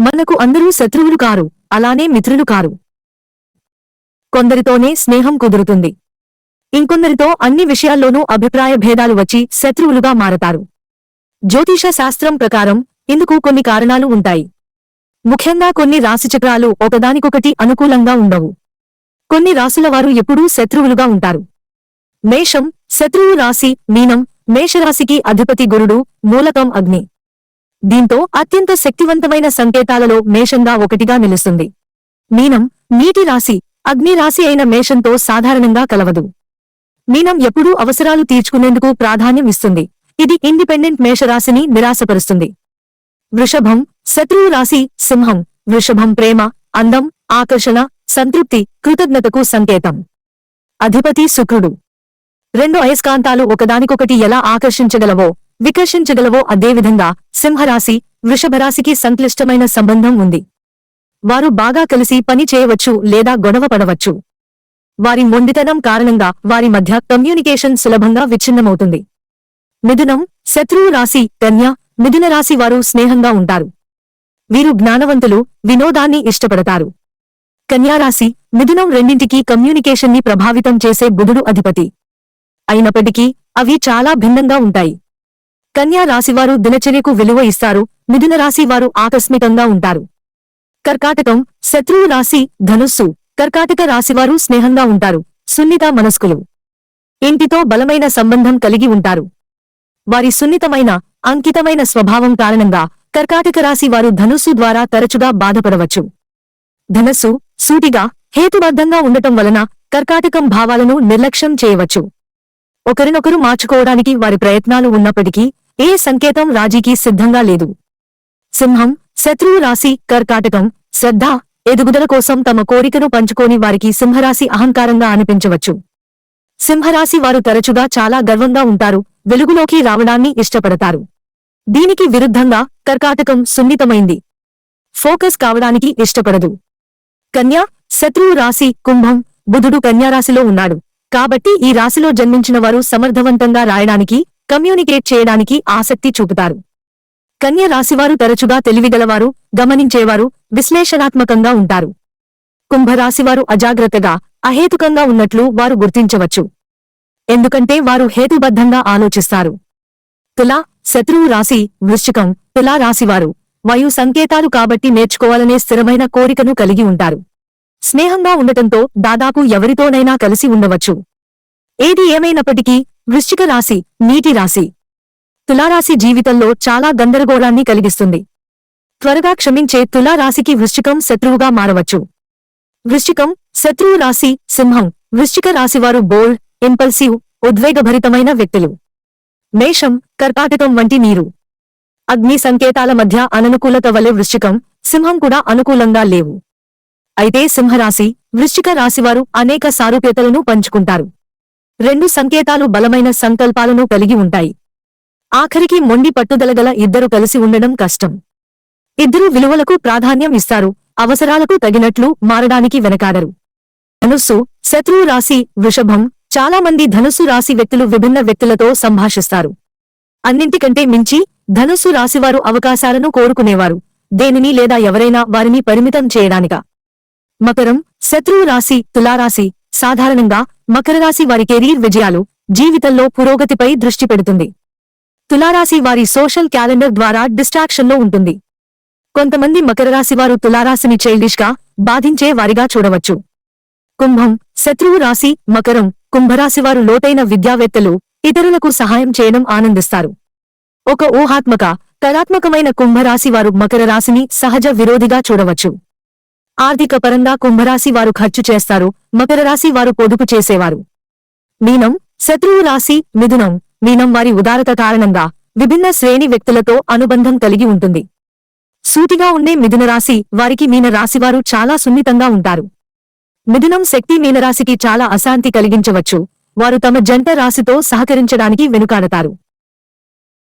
మనకు అందరూ శత్రువులు కారు అలానే మిత్రులు కారు. కొందరితోనే స్నేహం కుదురుతుంది. ఇంకొందరితో అన్ని విషయాల్లోనూ అభిప్రాయ భేదాలు వచ్చి శత్రువులుగా మారతారు. జ్యోతిష శాస్త్రం ప్రకారం ఇందుకు కొన్ని కారణాలు ఉంటాయి. ముఖ్యంగా కొన్ని రాశిచక్రాలు ఒకదానికొకటి అనుకూలంగా ఉండవు. కొన్ని రాసుల వారు ఎప్పుడూ శత్రువులుగా ఉంటారు. మేషం శత్రువు రాశి మీనం మేషరాశికి అధిపతి గురుడు మూలకం అగ్ని. దీంతో అత్యంత శక్తివంతమైన సంకేతాలలో మేషంగా ఒకటిగా నిలుస్తుంది. మీనం నీటి రాశి అగ్ని రాశి అయిన మేషంతో సాధారణంగా కలవదు. మీనం ఎప్పుడూ అవసరాలు తీర్చుకునేందుకు ప్రాధాన్యం ఇస్తుంది. ఇది ఇండిపెండెంట్ మేషరాశిని నిరాశపరుస్తుంది. వృషభం శత్రువు రాశి సింహం. వృషభం ప్రేమ అందం ఆకర్షణ సంతృప్తి కృతజ్ఞతకు సంకేతం. అధిపతి శుక్రుడు. రెండు అయస్కాంతాలు ఒకదానికొకటి ఎలా ఆకర్షించగలవో వికర్షించగలవో అదేవిధంగా సింహరాశి వృషభరాశికి సంక్లిష్టమైన సంబంధం ఉంది. వారు బాగా కలిసి పని చేయవచ్చు లేదా గొడవ పడవచ్చు. వారి మొండితనం కారణంగా వారి మధ్య కమ్యూనికేషన్ సులభంగా విచ్ఛిన్నమవుతుంది. మిథునం శత్రువు రాశి కన్య మిథున రాశి వారు స్నేహంగా ఉంటారు. వీరు జ్ఞానవంతులు వినోదాన్ని ఇష్టపడతారు. కన్యారాశి మిథునం రెండింటికి కమ్యూనికేషన్ని ప్రభావితం చేసే బుధుడు అధిపతి. అయినప్పటికీ అవి చాలా భిన్నంగా ఉంటాయి. కన్యా రాశివారు దినచర్యకు విలువ ఇస్తారు. మిథున రాశి వారు ఆకస్మికంగా ఉంటారు. కర్కాటకం శత్రువు రాశి ధనుస్సు. కర్కాటక రాశివారు స్నేహంగా ఉంటారు. సున్నిత మనస్కులు. ఇంటితో బలమైన సంబంధం కలిగి ఉంటారు. వారి సున్నితమైన అంకితమైన స్వభావం కారణంగా కర్కాటక రాశి వారు ధనుస్సు ద్వారా తరచుగా బాధపడవచ్చు. ధనస్సు సూటిగా హేతుబద్ధంగా ఉండటం వలన కర్కాటకం భావాలను నిర్లక్ష్యం చేయవచ్చు. ఒకరినొకరు మార్చుకోవడానికి వారి ప్రయత్నాలు ఉన్నప్పటికీ ఏ సంకేతం రాజీకి సిద్ధంగా లేదు. సింహం శత్రువు రాశి కర్కాటకం శ్రద్ధ ఎదుగుదల కోసం తమ కోరికను పంచుకోని వారికి సింహరాశి అహంకారంగా అనిపించవచ్చు. సింహరాశి వారు తరచుగా చాలా గర్వంగా ఉంటారు వెలుగులోకి రావడాన్ని ఇష్టపడతారు. దీనికి విరుద్ధంగా కర్కాటకం సున్నితమైంది. ఫోకస్ కావడానికి ఇష్టపడదు. కన్యా శత్రువు రాశి కుంభం బుధుడు కన్యారాశిలో ఉన్నాడు. కాబట్టి ఈ రాశిలో జన్మించిన వారు సమర్థవంతంగా రాయడానికి కమ్యూనికేట్ చేయడానికి ఆసక్తి చూపుతారు. కన్య రాశివారు తరచుగా తెలివిగలవారు గమనించేవారు విశ్లేషణాత్మకంగా ఉంటారు. కుంభరాశివారు అజాగ్రత్తగా అహేతుకంగా ఉన్నట్లు వారు గుర్తించవచ్చు. ఎందుకంటే వారు హేతుబద్ధంగా ఆలోచిస్తారు. తులా శత్రువు రాశి వృశ్చికం తులా రాశివారు వాయు సంకేతాలు కాబట్టి నేర్చుకోవాలనే స్థిరమైన కోరికను కలిగి ఉంటారు. స్నేహంగా ఉండటంతో దాదాపు ఎవరితోనైనా కలిసి ఉండవచ్చు. ఏది ఏమైనప్పటికీ వృశ్చిక రాశి నీటి రాశి. తులారాశి జీవితంలో చాలా గందరగోళాన్ని కలిగిస్తుంది. త్వరగా క్షమించే తులారాశికి వృశ్చికం శత్రువుగా మారవచ్చు. వృశ్చికం శత్రువు రాశి సింహం. వృశ్చిక రాశివారు బోల్డ్ ఇంపల్సివ్ ఉద్వేగభరితమైన వ్యక్తులు. మేషం కర్పాటకం వంటి నీరు. అగ్ని సంకేతాల మధ్య అననుకూలత వలె వృశ్చికం సింహం కూడా అనుకూలంగా లేవు. అయితే సింహరాశి వృశ్చిక రాశివారు అనేక సారూప్యతలను పంచుకుంటారు. రెండు సంకేతాలు బలమైన సంకల్పాలను కలిగి ఉంటాయి. ఆఖరికి మొండి పట్టుదలగల ఇద్దరు కలిసి ఉండడం కష్టం. ఇద్దరు విలువలకు ప్రాధాన్యం ఇస్తారు అవసరాలకు తగినట్లు మారడానికి వెనకాడరు. ధనుస్సు శత్రువు రాశి వృషభం చాలా మంది ధనుస్సు రాశి వ్యక్తులు విభిన్న వ్యక్తులతో సంభాషిస్తారు. అన్నింటికంటే మించి ధనుస్సు రాశివారు అవకాశాలను కోరుకునేవారు దేనిని లేదా ఎవరైనా వారిని పరిమితం చేయడానిక. మకరం శత్రువు రాశి తులారాశి సాధారణంగా మకరరాశి వారి కెరీర్ విజయాలు జీవితంలో పురోగతిపై దృష్టి పెడుతుంది. తులారాశి వారి సోషల్ క్యాలెండర్ ద్వారా డిస్ట్రాక్షన్లో ఉంటుంది. కొంతమంది మకర రాశి వారు తులారాశిని చైల్డిష్గా బాధించే వారిగా చూడవచ్చు. కుంభం శత్రువు రాశి మకరం కుంభరాశివారు లోతైన విద్యావేత్తలు ఇతరులకు సహాయం చేయడం ఆనందిస్తారు. ఒక ఊహాత్మక కళాత్మకమైన కుంభరాశి వారు మకర రాశిని సహజ విరోధిగా చూడవచ్చు. ఆర్థిక పరంగా కుంభరాశి వారు ఖర్చు చేస్తారు మకర రాశి వారు పొదుపు చేసేవారు. మీనం శత్రువు రాశి మిథునం. మీనం వారి ఉదారత కారణంగా విభిన్న శ్రేణి వ్యక్తులతో అనుబంధం కలిగి ఉంటుంది. సూటిగా ఉండే మిథున రాశి వారికి మీన రాశివారు చాలా సున్నితంగా ఉంటారు. మిథునం శక్తి మీనరాశికి చాలా అశాంతి కలిగించవచ్చు. వారు తమ జంట రాశితో సహకరించడానికి వెనుకాడతారు.